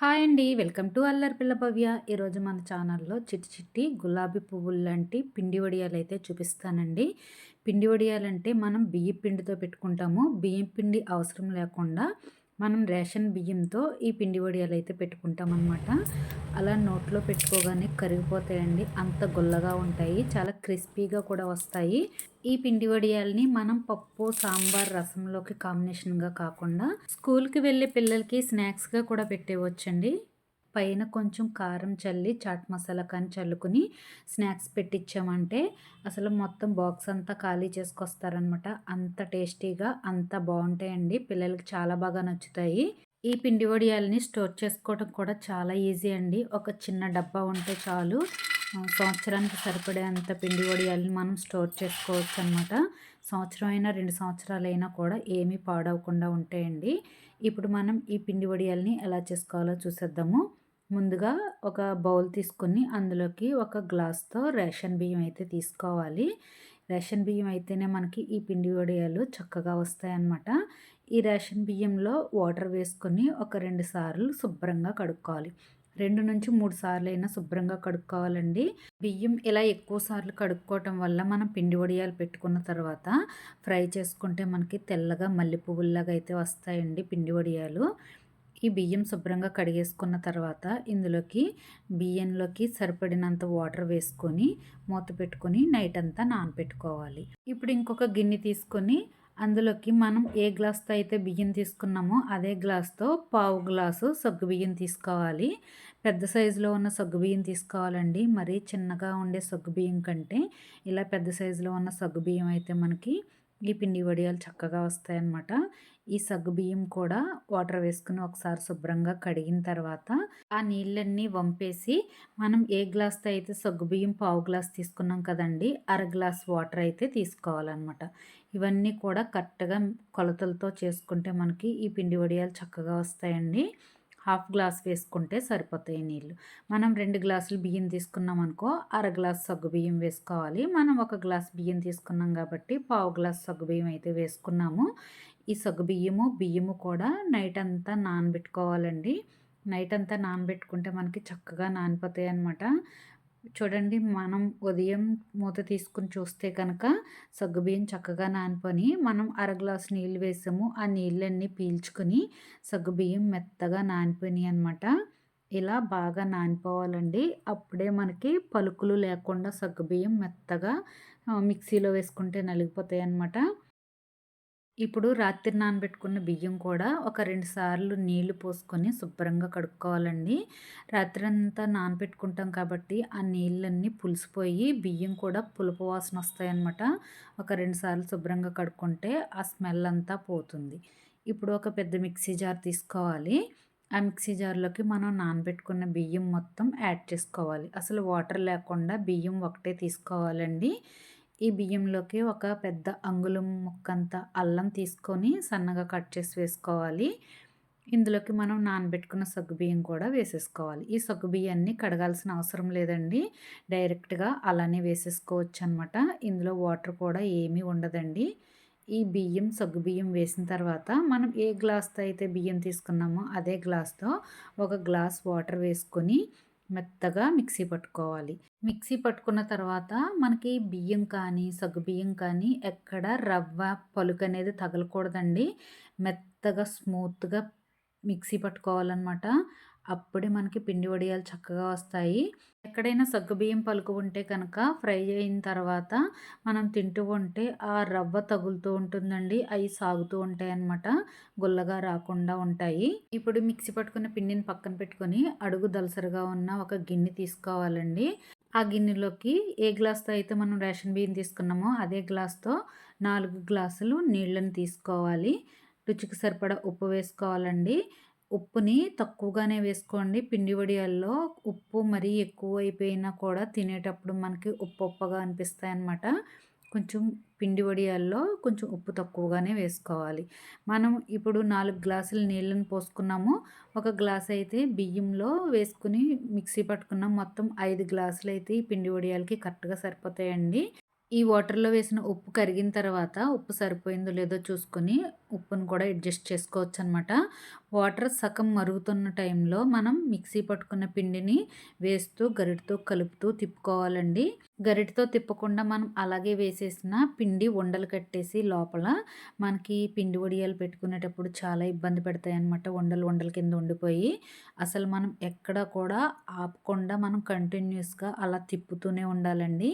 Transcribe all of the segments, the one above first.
Hi అండి. Welcome to Allari పిల్ల భవ్య. ఈరోజు మన ఛానల్లో చిట్టి చిట్టి గులాబీ పువ్వులు లాంటి పిండి వడియాలు అయితే చూపిస్తానండి. పిండి వడియాలంటే మనం బియ్యం పిండితో పెట్టుకుంటాము. బియ్యం పిండి అవసరం లేకుండా మనం రేషన్ బియ్యంతో ఈ పిండి వడియాలు అయితే పెట్టుకుంటాం అనమాట అలా నోట్లో పెట్టుకోగానే కరిగిపోతాయండి. అంత గుల్లగా ఉంటాయి. చాలా క్రిస్పీగా కూడా వస్తాయి. ఈ పిండి వడియాల్ని మనం పప్పు సాంబార్ రసంలోకి కాంబినేషన్గా కాకుండా స్కూల్కి వెళ్ళే పిల్లలకి స్నాక్స్గా కూడా పెట్టేవచ్చండి. పైన కొంచెం కారం చల్లి చాట్ మసాలా కానీ చల్లుకుని స్నాక్స్ పెట్టించామంటే అసలు మొత్తం బాక్స్ అంతా ఖాళీ చేసుకొస్తారనమాట అంత టేస్టీగా అంత బాగుంటాయండి. పిల్లలకి చాలా బాగా నచ్చుతాయి. ఈ పిండి వడియాలని స్టోర్ చేసుకోవడం కూడా చాలా ఈజీ అండి. ఒక చిన్న డబ్బా ఉంటే చాలు. సంవత్సరానికి సరిపడే అంత పిండి వడియాలని మనం స్టోర్ చేసుకోవచ్చు అనమాట సంవత్సరం అయినా రెండు సంవత్సరాలు అయినా కూడా ఏమీ పాడవకుండా ఉంటాయండి. ఇప్పుడు మనం ఈ పిండి వడియాలని ఎలా చేసుకోవాలో చూసేద్దాము. ముందుగా ఒక బౌల్ తీసుకొని అందులోకి ఒక గ్లాస్తో రేషన్ బియ్యం అయితే తీసుకోవాలి. రేషన్ బియ్యం అయితేనే మనకి ఈ పిండి వడియాలు చక్కగా వస్తాయన్నమాట. ఈ రేషన్ బియ్యంలో వాటర్ వేసుకొని ఒక రెండు సార్లు శుభ్రంగా కడుక్కోవాలి. రెండు నుంచి మూడు సార్లు అయినా శుభ్రంగా కడుక్కోవాలండి. బియ్యం ఇలా ఎక్కువ సార్లు కడుక్కోవటం వల్ల మనం పిండి వడియాలు పెట్టుకున్న తర్వాత ఫ్రై చేసుకుంటే మనకి తెల్లగా మల్లె పువ్వుల్లాగా అయితే వస్తాయండి పిండి వడియాలు. ఈ బియ్యం శుభ్రంగా కడిగేసుకున్న తర్వాత ఇందులోకి బియ్యంలోకి సరిపడినంత వాటర్ వేసుకొని మూత పెట్టుకొని నైట్ అంతా నానపెట్టుకోవాలి. ఇప్పుడు ఇంకొక గిన్నె తీసుకొని అందులోకి మనం ఏ గ్లాస్తో అయితే బియ్యం తీసుకున్నామో అదే గ్లాస్తో పావు గ్లాసు సగ్గు బియ్యం తీసుకోవాలి. పెద్ద సైజులో ఉన్న సగ్గు బియ్యం తీసుకోవాలండి. మరీ చిన్నగా ఉండే సగ్గు బియ్యం కంటే ఇలా పెద్ద సైజులో ఉన్న సగ్గు బియ్యం అయితే మనకి ఈ పిండి వడియాలు చక్కగా వస్తాయన్నమాట. ఈ సగ్గు బియ్యం కూడా వాటర్ వేసుకుని ఒకసారి శుభ్రంగా కడిగిన తర్వాత ఆ నీళ్ళన్నీ వంపేసి మనం ఏ గ్లాస్తో అయితే సగ్గు బియ్యం పావు గ్లాస్ తీసుకున్నాం కదండి అర గ్లాస్ వాటర్ అయితే తీసుకోవాలన్నమాట. ఇవన్నీ కూడా కరెక్ట్గా కొలతలతో చేసుకుంటే మనకి ఈ పిండి వడియాలు చక్కగా వస్తాయండి. హాఫ్ గ్లాస్ వేసుకుంటే సరిపోతాయి నీళ్ళు. మనం రెండు గ్లాసులు బియ్యం తీసుకున్నాం అనుకో అర గ్లాస్ సగ్గు బియ్యం వేసుకోవాలి. మనం ఒక గ్లాస్ బియ్యం తీసుకున్నాం కాబట్టి పావు గ్లాస్ సగ్గు బియ్యం అయితే వేసుకున్నాము. ఈ సగ్గుబియ్యము బియ్యము కూడా నైట్ అంతా నానబెట్టుకోవాలండి. నైట్ అంతా నానబెట్టుకుంటే మనకి చక్కగా నానిపోతాయి అనమాట చూడండి మనం ఉదయం మూత తీసుకుని చూస్తే కనుక సగ్గుబియ్యం చక్కగా నానిపోని మనం అర గ్లాస్ నీళ్ళు వేసాము ఆ నీళ్ళన్నీ పీల్చుకుని సగ్గుబియ్యం మెత్తగా నానిపోయినాయి అనమాట ఇలా బాగా నానిపోవాలండి. అప్పుడే మనకి పలుకులు లేకుండా సగ్గుబియ్యం మెత్తగా మిక్సీలో వేసుకుంటే నలిగిపోతాయి అన్నమాట. ఇప్పుడు రాత్రి నానబెట్టుకున్న బియ్యం కూడా ఒక రెండు సార్లు నీళ్ళు పోసుకొని శుభ్రంగా కడుక్కోవాలండి. రాత్రి అంతా నానబెట్టుకుంటాం కాబట్టి ఆ నీళ్ళన్నీ పులిసిపోయి బియ్యం కూడా పులుపు వాసన వస్తాయన్నమాట. ఒక రెండు సార్లు శుభ్రంగా కడుక్కుంటే ఆ స్మెల్ అంతా పోతుంది. ఇప్పుడు ఒక పెద్ద మిక్సీ జార్ తీసుకోవాలి. ఆ మిక్సీ జార్లోకి మనం నానబెట్టుకున్న బియ్యం మొత్తం యాడ్ చేసుకోవాలి. అసలు వాటర్ లేకుండా బియ్యం ఒకటే తీసుకోవాలండి. ఈ బియ్యంలోకి ఒక పెద్ద అంగుళం ముక్కంత అల్లం తీసుకొని సన్నగా కట్ చేసి వేసుకోవాలి. ఇందులోకి మనం నానబెట్టుకున్న సగ్గు బియ్యం కూడా వేసేసుకోవాలి. ఈ సగ్గు బియ్యాన్ని కడగాల్సిన అవసరం లేదండి. డైరెక్ట్గా అలానే వేసేసుకోవచ్చు అనమాట ఇందులో వాటర్ కూడా ఏమీ ఉండదండి. ఈ బియ్యం సగ్గు బియ్యం వేసిన తర్వాత మనం ఏ గ్లాస్తో అయితే బియ్యం తీసుకున్నామో అదే గ్లాస్తో ఒక గ్లాస్ వాటర్ వేసుకొని మెత్తగా మిక్సీ పట్టుకోవాలి. మిక్సీ పట్టుకున్న తర్వాత మనకి బియ్యం కానీ సగ్గు బియ్యం కానీ ఎక్కడ రవ్వ పలుకు అనేది తగలకూడదండి. మెత్తగా స్మూత్గా మిక్సీ పట్టుకోవాలన్నమాట. అప్పుడే మనకి పిండి వడియాలు చక్కగా వస్తాయి. ఎక్కడైనా సగ్గుబియ్యం పలుకు ఉంటే కనుక ఫ్రై అయిన తర్వాత మనం తింటూ ఉంటే ఆ రవ్వ తగులుతూ ఉంటుందండి. అవి సాగుతూ ఉంటాయి అన్నమాట. గుల్లగా రాకుండా ఉంటాయి. ఇప్పుడు మిక్సీ పట్టుకున్న పిండిని పక్కన పెట్టుకొని అడుగు దలసరిగా ఉన్న ఒక గిన్నె తీసుకోవాలండి. ఆ గిన్నెలోకి ఏ గ్లాస్తో అయితే మనం రేషన్ బియ్యం తీసుకున్నామో అదే గ్లాస్తో నాలుగు గ్లాసులు నీళ్ళని తీసుకోవాలి. రుచికి సరిపడా ఉప్పు వేసుకోవాలండి. ఉప్పుని తక్కువగానే వేసుకోండి. పిండి వడియాల్లో ఉప్పు మరీ ఎక్కువ అయిపోయినా కూడా తినేటప్పుడు మనకి ఉప్పు ఉప్పగా అనిపిస్తాయి అన్నమాట కొంచెం పిండి వడియాల్లో కొంచెం ఉప్పు తక్కువగానే వేసుకోవాలి. మనం ఇప్పుడు నాలుగు గ్లాసులు నీళ్ళని పోసుకున్నాము. ఒక గ్లాస్ అయితే బియ్యంలో వేసుకుని మిక్సీ పట్టుకున్నాం. మొత్తం ఐదు గ్లాసులు అయితే ఈ పిండి వడియాలకి కరెక్ట్గా సరిపోతాయండి. ఈ వాటర్‌లో వేసిన ఉప్పు కరిగిన తర్వాత ఉప్పు సరిపోయిందో లేదో చూసుకొని ఉప్పును కూడా అడ్జస్ట్ చేసుకోవచ్చనమాట. వాటర్ సగం మరుగుతున్న టైంలో మనం మిక్సీ పట్టుకున్న పిండిని వేస్తూ గరిటతో కలుపుతూ తిప్పుకోవాలండి. గరిటతో తిప్పకుండా మనం అలాగే వేసేసిన పిండి ఉండలు కట్టేసి లోపల మనకి పిండి వడియాలు పెట్టుకునేటప్పుడు చాలా ఇబ్బంది పెడతాయన్నమాట. ఉండలు ఉండల కింద ఉండిపోయి అసలు మనం ఎక్కడ కూడా ఆపకుండా మనం కంటిన్యూస్‌గా అలా తిప్పుతూనే ఉండాలండి.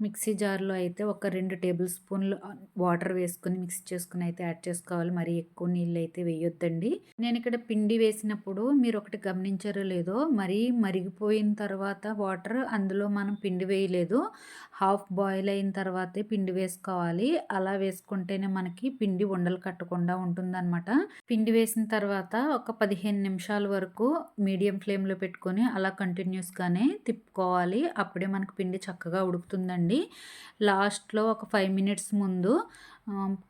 మిక్సీ జార్‌లో అయితే ఒక రెండు టేబుల్ స్పూన్‌లు వాటర్ వేసుకుని మిక్స్ చేసుకుని అయితే యాడ్ చేసుకోవాలి. మరి ఎక్కువ నీళ్ళు అయితే వేయొద్దండి. నేను ఇక్కడ పిండి వేసినప్పుడు మీరొకటి గమనించారో లేదో మరీ మరిగిపోయిన తర్వాత వాటర్ అందులో మనం పిండి వేయలేదు. హాఫ్ బాయిల్ అయిన తర్వాతే పిండి వేసుకోవాలి. అలా వేసుకుంటేనే మనకి పిండి ఉండలు కట్టకుండా ఉంటుందన్నమాట పిండి వేసిన తర్వాత ఒక 15 నిమిషాల వరకు మీడియం ఫ్లేమ్‌లో పెట్టుకొని అలా కంటిన్యూస్‌గానే తిప్పుకోవాలి. అప్పుడే మనకు పిండి చక్కగా ఉడుకుతుందండి. లాస్ట్‌లో ఒక ఫైవ్ మినిట్స్ ముందు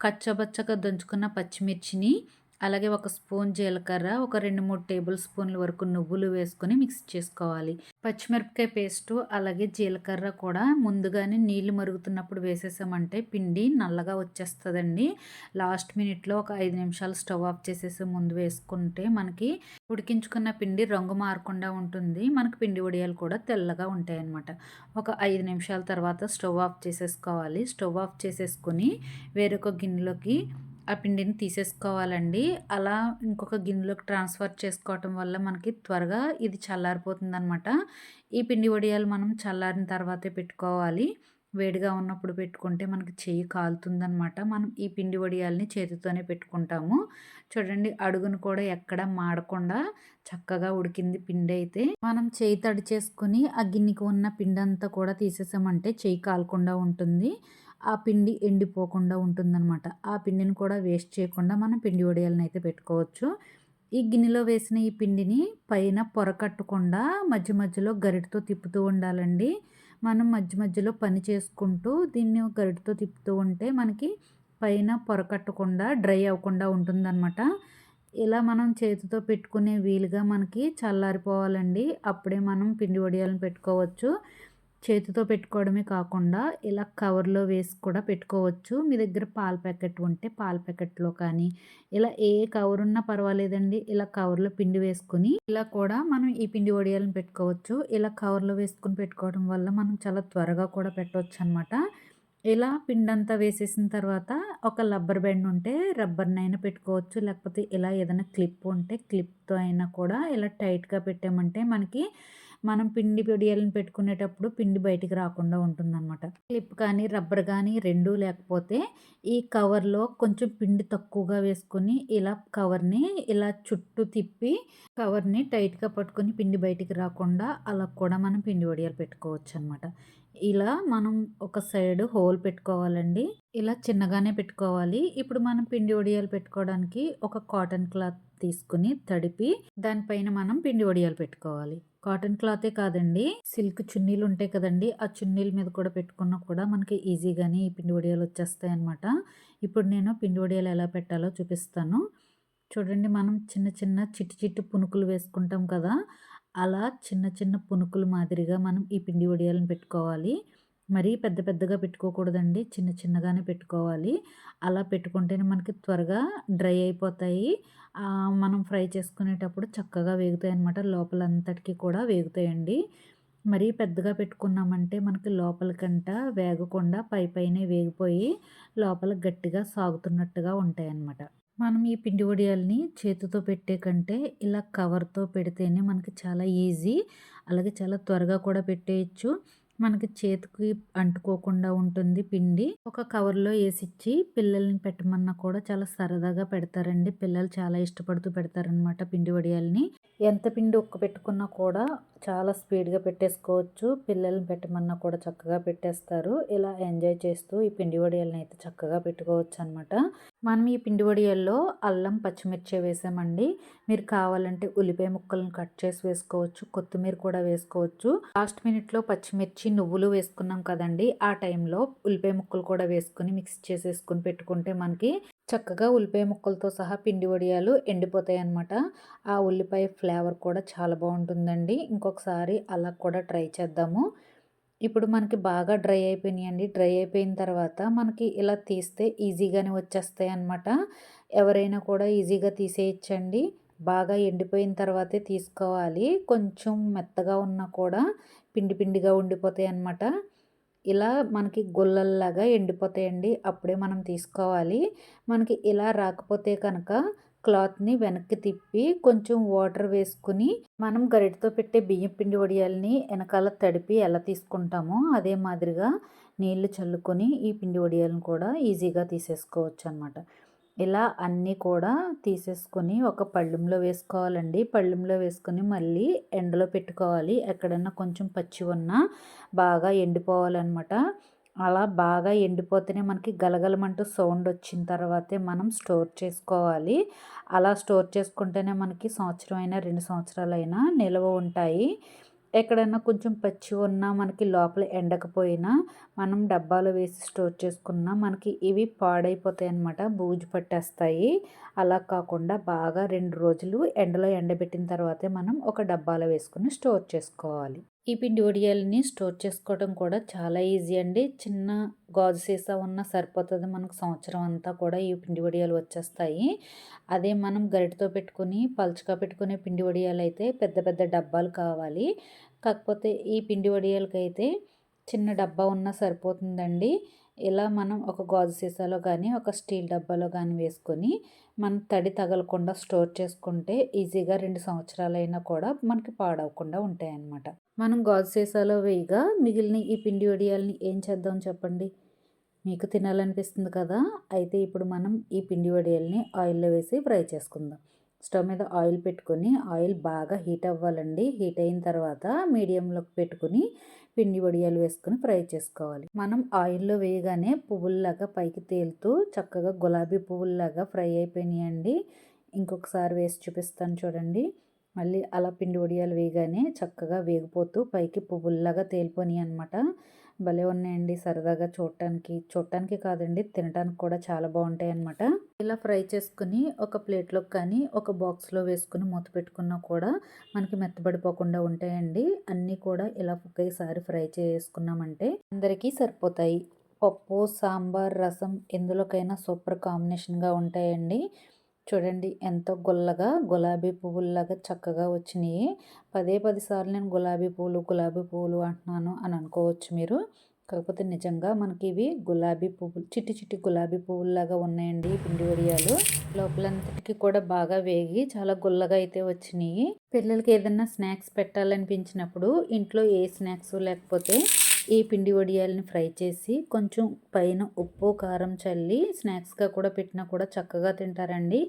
కచ్చబచ్చగా దంచుకున్న పచ్చిమిర్చిని, అలాగే ఒక స్పూన్ జీలకర్ర, ఒక 2, 3 టేబుల్ స్పూన్ల వరకు నువ్వులు వేసుకొని మిక్స్ చేసుకోవాలి. పచ్చిమిరపకాయ పేస్టు, అలాగే జీలకర్ర కూడా ముందుగానే నీళ్ళు మరుగుతున్నప్పుడు వేసేసామంటే పిండి నల్లగా వచ్చేస్తుందండి లాస్ట్ మినిట్‌లో ఒక ఐదు నిమిషాలు స్టవ్ ఆఫ్ చేసేసి ముందు వేసుకుంటే మనకి ఉడికించుకున్న పిండి రంగు మారకుండా ఉంటుంది. మనకి పిండి వడియాలు కూడా తెల్లగా ఉంటాయన్నమాట. ఒక ఐదు నిమిషాల తర్వాత స్టవ్ ఆఫ్ చేసేసుకోవాలి. స్టవ్ ఆఫ్ చేసేసుకొని వేరొక గిన్నెలోకి ఆ పిండిని తీసేసుకోవాలండి. అలా ఇంకొక గిన్నెలోకి ట్రాన్స్‌ఫర్ చేసుకోవటం వల్ల మనకి త్వరగా ఇది చల్లారిపోతుందనమాట. ఈ పిండి వడియాలు మనం చల్లారిన తర్వాతే పెట్టుకోవాలి. వేడిగా ఉన్నప్పుడు పెట్టుకుంటే మనకి చెయ్యి కాలుతుందనమాట. మనం ఈ పిండి వడియాల్ని చేతితోనే పెట్టుకుంటాము. చూడండి అడుగును కూడా ఎక్కడ మాడకుండా చక్కగా ఉడికింది పిండి అయితే మనం చేయి తడి చేసుకుని ఆ గిన్నెకి ఉన్న పిండంతా కూడా తీసేసామంటే చేయి కాలకుండా ఉంటుంది. ఆ పిండి ఎండిపోకుండా ఉంటుందన్నమాట ఆ పిండిని కూడా వేస్ట్ చేయకుండా మనం పిండి వడియాలనైతే పెట్టుకోవచ్చు. ఈ గిన్నెలో వేసిన ఈ పిండిని పైన పొర కట్టకుండా మధ్య మధ్యలో గరిటతో తిప్పుతూ ఉండాలండి. మనం మధ్య మధ్యలో పని చేసుకుంటూ దీన్ని గరిటతో తిప్పుతూ ఉంటే మనకి పైన పొర కట్టకుండా డ్రై అవ్వకుండా ఉంటుందనమాట. ఇలా మనం చేతితో పెట్టుకునే వీలుగా మనకి చల్లారిపోవాలండి. అప్పుడే మనం పిండి వడియాలను పెట్టుకోవచ్చు. చేతితో పెట్టుకోవడమే కాకుండా ఇలా కవర్‌లో వేసి కూడా పెట్టుకోవచ్చు. మీ దగ్గర పాల ప్యాకెట్ ఉంటే పాల ప్యాకెట్‌లో కానీ, ఇలా ఏ కవర్ ఉన్నా పర్వాలేదండి. ఇలా కవర్‌లో పిండి వేసుకొని ఇలా కూడా మనం ఈ పిండి వడియాలను పెట్టుకోవచ్చు. ఇలా కవర్‌లో వేసుకొని పెట్టుకోవడం వల్ల మనం చాలా త్వరగా కూడా పెట్టవచ్చు అనమాట ఇలా పిండంతా వేసేసిన తర్వాత ఒక రబ్బర్ బ్యాండ్ ఉంటే రబ్బర్‌నైనా పెట్టుకోవచ్చు. లేకపోతే ఇలా ఏదైనా క్లిప్ ఉంటే క్లిప్‌తో అయినా కూడా ఇలా టైట్‌గా పెట్టామంటే మనకి మనం పిండి వడియాలను పెట్టుకునేటప్పుడు పిండి బయటికి రాకుండా ఉంటుందన్నమాట క్లిప్ కానీ, రబ్బర్ కానీ రెండూ లేకపోతే ఈ కవర్‌లో కొంచెం పిండి తక్కువగా వేసుకొని ఇలా కవర్‌ని ఇలా చుట్టూ తిప్పి కవర్‌ని టైట్‌గా పట్టుకొని పిండి బయటికి రాకుండా అలా కూడా మనం పిండి వడియాలు పెట్టుకోవచ్చు అనమాట ఇలా మనం ఒక సైడ్ హోల్ పెట్టుకోవాలండి. ఇలా చిన్నగానే పెట్టుకోవాలి. ఇప్పుడు మనం పిండి వడియాలు పెట్టుకోవడానికి ఒక కాటన్ క్లాత్ తీసుకొని తడిపి దానిపైన మనం పిండి వడియాలు పెట్టుకోవాలి. కాటన్ క్లాతే కాదండి సిల్క్ చున్నీలు ఉంటాయి కదండి ఆ చున్నీల మీద కూడా పెట్టుకున్నా కూడా మనకి ఈజీగానే ఈ పిండి వడియాలు వచ్చేస్తాయన్నమాట. ఇప్పుడు నేను పిండి వడియాలు ఎలా పెట్టాలో చూపిస్తాను. చూడండి మనం చిన్న చిన్న చిట్టి చిట్టి పునుకులు వేసుకుంటాం కదా! అలా చిన్న చిన్న పునుకులు మాదిరిగా మనం ఈ పిండి వడియాలను పెట్టుకోవాలి. మరీ పెద్ద పెద్దగా పెట్టుకోకూడదండి. చిన్న చిన్నగానే పెట్టుకోవాలి. అలా పెట్టుకుంటేనే మనకి త్వరగా డ్రై అయిపోతాయి. మనం ఫ్రై చేసుకునేటప్పుడు చక్కగా వేగుతాయి అన్నమాట లోపల లోపలంతటికి కూడా వేగుతాయండి. మరీ పెద్దగా పెట్టుకున్నామంటే మనకి లోపలికంట వేగకుండా పై పైనే వేగిపోయి లోపల గట్టిగా సాగుతున్నట్టుగా ఉంటాయన్నమాట. మనం ఈ పిండి వడియాల్ని చేతితో పెట్టే కంటే ఇలా కవర్‌తో పెడితేనే మనకి చాలా ఈజీ. అలాగే చాలా త్వరగా కూడా పెట్టేయొచ్చు. మనకి చేతికి అంటుకోకుండా ఉంటుంది పిండి. ఒక కవర్‌లో వేసిచ్చి పిల్లల్ని పెట్టమన్నా కూడా చాలా సరదాగా పెడతారండి. పిల్లలు చాలా ఇష్టపడుతూ పెడతారనమాట పిండి వడియాల్ని. ఎంత పిండి ఒక్క పెట్టుకున్నా కూడా చాలా స్పీడ్‌గా పెట్టేసుకోవచ్చు. పిల్లల్ని పెట్టమన్నా కూడా చక్కగా పెట్టేస్తారు. ఇలా ఎంజాయ్ చేస్తూ ఈ పిండి వడియాలని అయితే చక్కగా పెట్టుకోవచ్చు అనమాట మనం ఈ పిండి వడియాల్లో అల్లం, పచ్చిమిర్చి వేసామండి. మీరు కావాలంటే ఉల్లిపాయ ముక్కలను కట్ చేసి వేసుకోవచ్చు. కొత్తిమీర కూడా వేసుకోవచ్చు. లాస్ట్ మినిట్‌లో పచ్చిమిర్చి, నువ్వులు వేసుకున్నాం కదండి ఆ టైంలో ఉల్లిపాయ ముక్కలు కూడా వేసుకుని మిక్స్ చేసేసుకొని పెట్టుకుంటే మనకి చక్కగా ఉల్లిపాయ ముక్కలతో సహా పిండి వడియాలు ఎండిపోతాయన్నమాట. ఆ ఉల్లిపాయ ఫ్లేవర్ కూడా చాలా బాగుంటుందండి ఇంకొకసారి అలా కూడా ట్రై చేద్దాము. ఇప్పుడు మనకి బాగా డ్రై అయిపోయినాయండి. డ్రై అయిపోయిన తర్వాత మనకి ఇలా తీస్తే ఈజీగానే వచ్చేస్తాయి అన్నమాట. ఎవరైనా కూడా ఈజీగా తీసేయచ్చండి. బాగా ఎండిపోయిన తర్వాతే తీసుకోవాలి. కొంచెం మెత్తగా ఉన్నా కూడా పిండి పిండిగా ఉండిపోతాయి అన్నమాట. ఇలా మనకి గుల్లల్లాగా ఎండిపోతాయండి. అప్పుడే మనం తీసుకోవాలి. మనకి ఇలా రాకపోతే కనుక క్లాత్ని వెనక్కి తిప్పి కొంచెం వాటర్ వేసుకుని మనం గరిటతో పెట్టే బియ్యం పిండి వడియాలని వెనకాల తడిపి ఎలా తీసుకుంటామో అదే మాదిరిగా నీళ్ళు చల్లుకొని ఈ పిండి వడియాలను కూడా ఈజీగా తీసేసుకోవచ్చు అనమాట ఇలా అన్నీ కూడా తీసేసుకొని ఒక పళ్ళెంలో వేసుకోవాలండి. పళ్ళెంలో వేసుకొని మళ్ళీ ఎండలో పెట్టుకోవాలి. ఎక్కడన్నా కొంచెం పచ్చి ఉన్నా బాగా ఎండిపోవాలన్నమాట అలా బాగా ఎండిపోతేనే మనకి గలగలమంటూ సౌండ్ వచ్చిన తర్వాతే మనం స్టోర్ చేసుకోవాలి. అలా స్టోర్ చేసుకుంటేనే మనకి సంవత్సరం అయినా రెండు సంవత్సరాలైనా నిల్వ ఉంటాయి. ఎక్కడైనా కొంచెం పచ్చి ఉన్నా మనకి లోపల ఎండకపోయినా మనం డబ్బాలో వేసి స్టోర్ చేసుకున్నా మనకి ఇవి పాడైపోతాయి అన్నమాట బూజు పట్టేస్తాయి. అలా కాకుండా బాగా రెండు రోజులు ఎండలో ఎండబెట్టిన తర్వాతే మనం ఒక డబ్బాలో వేసుకుని స్టోర్ చేసుకోవాలి. ఈ పిండి వడియాలని స్టోర్ చేసుకోవడం కూడా చాలా ఈజీ అండి. చిన్న గాజు సీసా ఉన్న సరిపోతుంది మనకు సంవత్సరం అంతా కూడా ఈ పిండి వడియాలు వచ్చేస్తాయి. అదే మనం గరిటతో పెట్టుకుని పలుచగా పెట్టుకునే పిండి వడియాలు అయితే పెద్ద పెద్ద డబ్బాలు కావాలి. కాకపోతే ఈ పిండి వడియాలకైతే చిన్న డబ్బా ఉన్నా సరిపోతుందండి. ఇలా మనం ఒక గాజు సీసాలో కానీ ఒక స్టీల్ డబ్బాలో కానీ వేసుకొని మనం తడి తగలకుండా స్టోర్ చేసుకుంటే ఈజీగా రెండు సంవత్సరాలైనా కూడా మనకి పాడవకుండా ఉంటాయన్నమాట. మనం గాజు సీసాలో వేయగా మిగిలిన ఈ పిండి వడియాలని ఏం చేద్దాం చెప్పండి? మీకు తినాలనిపిస్తుంది కదా? అయితే ఇప్పుడు మనం ఈ పిండి వడియాలని ఆయిల్లో వేసి ఫ్రై చేసుకుందాం. స్టవ్ మీద ఆయిల్ పెట్టుకొని ఆయిల్ బాగా హీట్ అవ్వాలండి. హీట్ అయిన తర్వాత మీడియంలోకి పెట్టుకుని పిండి వడియాలు వేసుకుని ఫ్రై చేసుకోవాలి. మనం ఆయిల్లో వేయగానే పువ్వుల్లాగా పైకి తేలుతూ చక్కగా గులాబీ పువ్వుల్లాగా ఫ్రై అయిపోయినాయండి. ఇంకొకసారి వేసి చూపిస్తాను చూడండి. మళ్ళీ అలా పిండి వడియాలు వేయగానే చక్కగా వేగిపోతూ పైకి పువ్వుల్లాగా తేలిపోయినాయి అనమాట భలే ఉన్నాయండి సరదాగా చూడటానికి. చూడటానికి కాదండి తినడానికి కూడా చాలా బాగుంటాయి అనమాట ఇలా ఫ్రై చేసుకుని ఒక ప్లేట్లోకి కానీ ఒక బాక్స్లో వేసుకుని మూత పెట్టుకున్నా కూడా మనకి మెత్తబడిపోకుండా ఉంటాయండి. అన్నీ కూడా ఇలా ఒకేసారి ఫ్రై చేసుకున్నామంటే అందరికీ సరిపోతాయి. పప్పు సాంబార్ రసం ఎందులోకైనా సూపర్ కాంబినేషన్గా ఉంటాయండి. చూడండి ఎంతో గుల్లగా గులాబీ పువ్వుల్లాగా చక్కగా వచ్చినాయి. పదే పది సార్లు నేను గులాబీ పువ్వులు గులాబీ పువ్వులు అంటున్నాను అని అనుకోవచ్చు మీరు. కాకపోతే నిజంగా మనకి ఇవి గులాబీ పువ్వులు చిట్టి చిట్టి గులాబీ పువ్వుల్లాగా ఉన్నాయండి పిండి వడియాలు లోపలంతటికి కూడా బాగా వేగి చాలా గుల్లగా అయితే వచ్చినాయి. పిల్లలకి ఏదైనా స్నాక్స్ పెట్టాలనిపించినప్పుడు ఇంట్లో ఏ స్నాక్స్ లేకపోతే ఈ పిండి వడియాలని ఫ్రై చేసి కొంచెం పైన ఉప్పు కారం చల్లి స్నాక్స్గా కూడా పెట్టినా కూడా చక్కగా తింటారండి.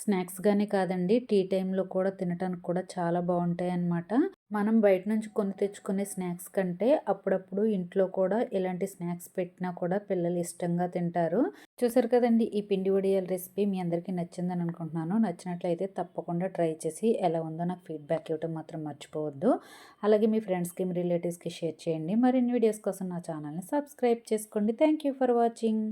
స్నాక్స్గానే కాదండి టీ టైంలో కూడా తినడానికి కూడా చాలా బాగుంటాయి అన్నమాట మనం బయట నుంచి కొని తెచ్చుకునే స్నాక్స్ కంటే అప్పుడప్పుడు ఇంట్లో కూడా ఇలాంటి స్నాక్స్ పెట్టినా కూడా పిల్లలు ఇష్టంగా తింటారు. చూసారు కదండి ఈ పిండి వడియాల రెసిపీ మీ అందరికీ నచ్చిందని అనుకుంటున్నాను. నచ్చినట్లయితే తప్పకుండా ట్రై చేసి ఎలా ఉందో నాకు ఫీడ్బ్యాక్ ఇవ్వడం మాత్రం మర్చిపోవద్దు. అలాగే మీ ఫ్రెండ్స్కి మీ రిలేటివ్స్కి షేర్ చేయండి. మరిన్ని వీడియోస్ కోసం నా ఛానల్ని సబ్స్క్రైబ్ చేసుకోండి. Thank for watching.